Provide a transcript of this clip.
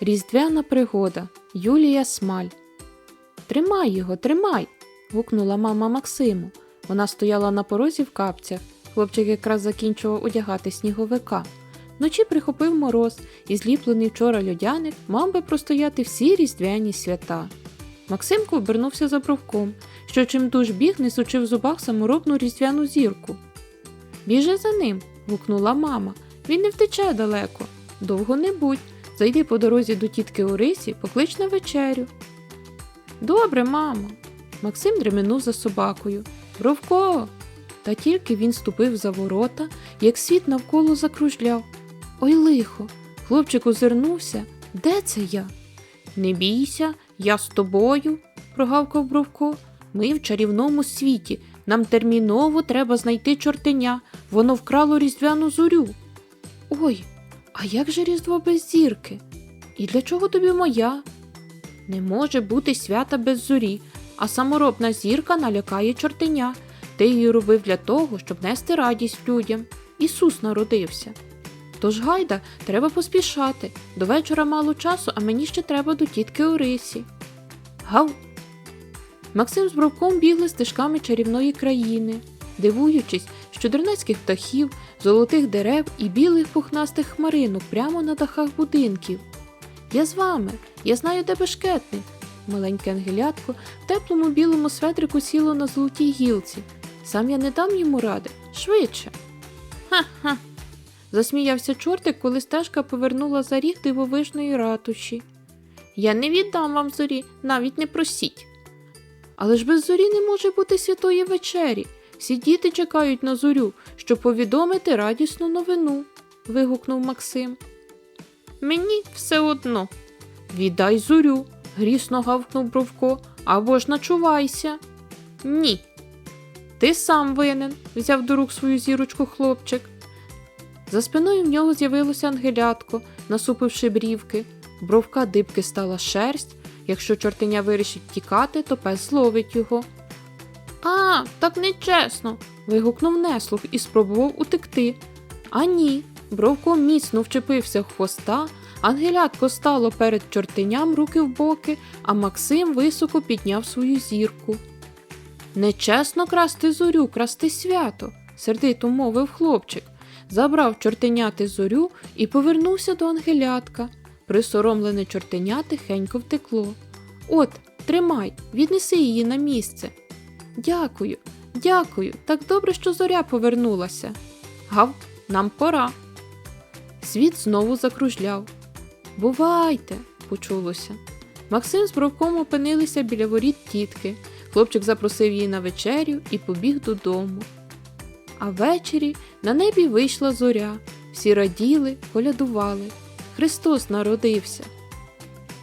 Різдвяна пригода Юлія Смаль. Тримай його, тримай. гукнула мама Максиму. Вона стояла на порозі в капцях. Хлопчик якраз закінчував одягати сніговика. Вночі прихопив мороз, і зліплений вчора льодяник мав би простояти всі різдвяні свята. Максимко обернувся за бровком, що чимдуж біг, несучи в зубах саморобну різдвяну зірку. Біжи за ним. гукнула мама. Він не втече далеко. Довго не будь. Зайди по дорозі до тітки Орисі, поклич на вечерю. Добре, мамо. Максим дременув за собакою. Бровко. Та тільки він ступив за ворота, як світ навколо закружляв. Ой лихо. Хлопчик озирнувся. Де це я? Не бійся, я з тобою, прогавкав Бровко. Ми в чарівному світі. Нам терміново треба знайти чортеня. Воно вкрало різдвяну зорю. Ой, а як же різдво без зірки? І для чого тобі моя? Не може бути свята без зорі, а саморобна зірка налякає чортеня. Ти її робив для того, щоб нести радість людям. Ісус народився. Тож гайда, треба поспішати. До вечора мало часу, а мені ще треба до тітки Орисі. Гав. Максим з Бровком бігли стежками чарівної країни, дивуючись, що дернацьких птахів, золотих дерев і білих пухнастих хмаринок прямо на дахах будинків. Я з вами, я знаю, де бешкетник. Маленьке ангелятко в теплому білому светрику сіло на золотій гілці. Сам я не дам йому ради. Швидше. Ха-ха. засміявся чортик, коли стежка повернула за ріг дивовижної ратуші. Я не віддам вам зорі, навіть не просіть. Але ж без зорі не може бути святої вечері. Всі діти чекають на зорю, щоб повідомити радісну новину. вигукнув Максим. Мені все одно. Віддай зорю, грісно гавкнув Бровко, або ж начувайся. Ні. Ти сам винен, взяв до рук свою зірочку хлопчик. За спиною в нього з'явилося ангелятко, насупивши брівки. Бровка дибки стала шерсть. Якщо чортеня вирішить тікати, то пес зловить його. А, так нечесно. вигукнув неслух і спробував утекти. А ні, Бровко міцно вчепився в хвоста, ангелятко стало перед чортеням руки в боки, а Максим високо підняв свою зірку. Нечесно красти зорю, красти свято, сердито мовив хлопчик. Забрав чортеняти зорю і повернувся до ангелятка. Присоромлене чортеня тихенько втекло. От, тримай, віднеси її на місце. Дякую, дякую, так добре, що зоря повернулася. Гав, нам пора. Світ знову закружляв. Бувайте, почулося. Максим з Бровком опинилися біля воріт тітки. Хлопчик запросив її на вечерю і побіг додому. А ввечері на небі вийшла зоря. Всі раділи, колядували. Христос народився.